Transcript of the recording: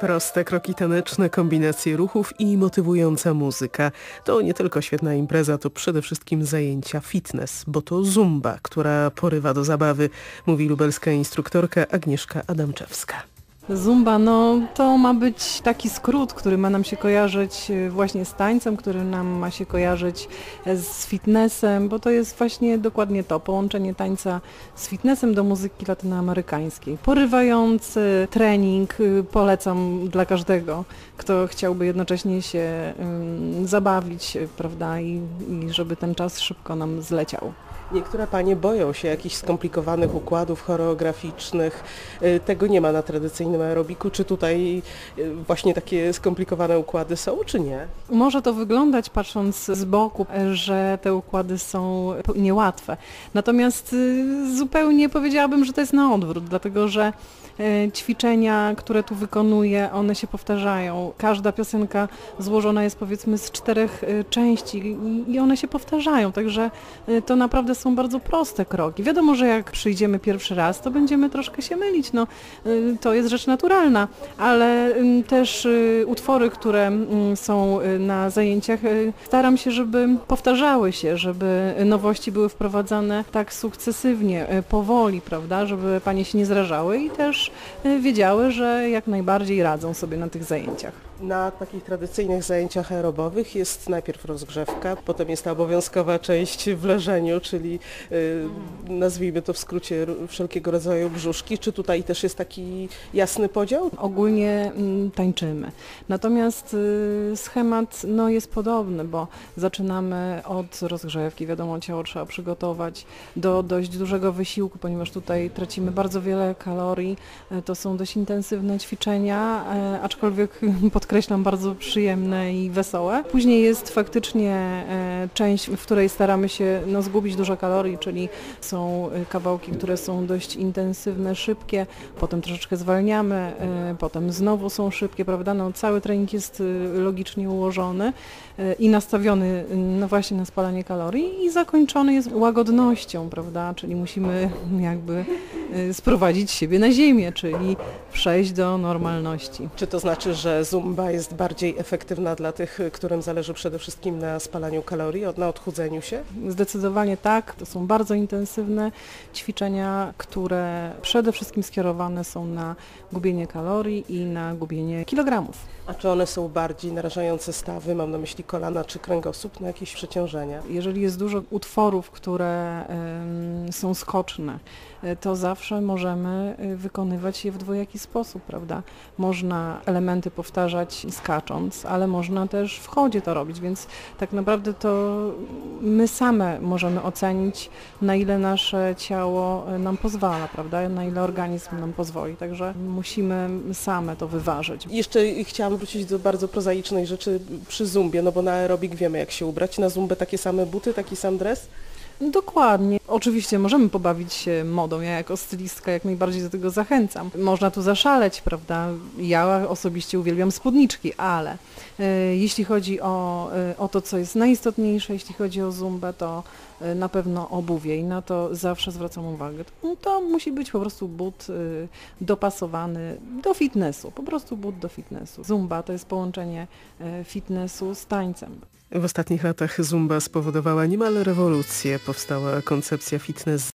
Proste kroki taneczne, kombinacje ruchów i motywująca muzyka. To nie tylko świetna impreza, to przede wszystkim zajęcia fitness, bo to zumba, która porywa do zabawy, mówi lubelska instruktorka Agnieszka Adamczewska. Zumba, no to ma być taki skrót, który ma nam się kojarzyć e, właśnie z tańcem, który nam ma się kojarzyć e, z fitnessem, bo to jest właśnie dokładnie to, połączenie tańca z fitnessem do muzyki latynoamerykańskiej. Porywający trening y, polecam dla każdego, kto chciałby jednocześnie się um, zabawić, prawda, i, i żeby ten czas szybko nam zleciał. Niektóre panie boją się jakichś skomplikowanych układów choreograficznych. Y, Tego nie ma na tradycyjnym aerobiku. Czy tutaj y, właśnie takie skomplikowane układy są, czy nie? Może to wyglądać patrząc z boku, że te układy są niełatwe. Natomiast y, zupełnie powiedziałabym, że to jest na odwrót, dlatego że ćwiczenia, które tu wykonuję, one się powtarzają. Każda piosenka złożona jest powiedzmy z czterech części i- one się powtarzają, także to naprawdę są bardzo proste kroki. Wiadomo, że jak przyjdziemy pierwszy raz, to będziemy troszkę się mylić, no y, to jest rzecz naturalna, ale też y, utwory, które są y, na zajęciach, staram się, żeby powtarzały się, żeby nowości były wprowadzane tak sukcesywnie, powoli, prawda, żeby panie się nie zrażały i też wiedziały, że jak najbardziej radzą sobie na tych zajęciach. Na takich tradycyjnych zajęciach aerobowych jest najpierw rozgrzewka, potem jest ta obowiązkowa część w leżeniu, czyli y, nazwijmy to w skrócie wszelkiego rodzaju brzuszki. Czy tutaj też jest taki jasny podział? ogólnie mm, tańczymy. Natomiast y, schemat no, jest podobny, bo zaczynamy od rozgrzewki, wiadomo, ciało trzeba przygotować do dość dużego wysiłku, ponieważ tutaj tracimy bardzo wiele kalorii. E, To są dość intensywne ćwiczenia, e, aczkolwiek podkreślam bardzo przyjemne i wesołe. Później jest faktycznie e, część, w której staramy się no, zgubić dużo kalorii, czyli są y, kawałki, które są dość intensywne, szybkie, potem troszeczkę zwalniamy, e, potem znowu są szybkie, prawda? No, cały trening jest logicznie ułożony e, i nastawiony no właśnie na spalanie kalorii i zakończony jest łagodnością, prawda? Czyli musimy jakby sprowadzić siebie na ziemię, czyli przejść do normalności. Czy to znaczy, że zumba jest bardziej efektywna dla tych, y, którym zależy przede wszystkim na spalaniu kalorii, na odchudzeniu się? Zdecydowanie tak. To są bardzo intensywne ćwiczenia, które przede wszystkim skierowane są na gubienie kalorii i na gubienie kilogramów. A czy one są bardziej narażające stawy, mam na myśli kolana czy kręgosłup, na jakieś przeciążenia? Jeżeli jest dużo utworów, które em, są skoczne, e, to zawsze możemy e, wykonywać je w dwojaki sposób, prawda? Można elementy powtarzać skacząc, ale można też w chodzie to robić, więc tak naprawdę to my same możemy ocenić, na ile nasze ciało e, nam pozwala, prawda? Na ile organizm nam pozwoli, także musimy same to wyważyć. Jeszcze chciałam wrócić do bardzo prozaicznej rzeczy przy zumbie, no bo na aerobik wiemy jak się ubrać, na zumbę takie same buty, taki sam dres? Dokładnie. Oczywiście możemy pobawić się modą. Ja jako stylistka jak najbardziej do tego zachęcam. Można tu zaszaleć, prawda? Ja osobiście uwielbiam spódniczki, ale e, jeśli chodzi o, e, o to, co jest najistotniejsze, jeśli chodzi o zumbę, to na pewno obuwie i na to zawsze zwracam uwagę. No, to musi być po prostu but e, dopasowany do fitnessu, po prostu but do fitnessu. Zumba to jest połączenie e, fitnessu z tańcem. W ostatnich latach zumba spowodowała niemal rewolucję. Powstała koncepcja fitness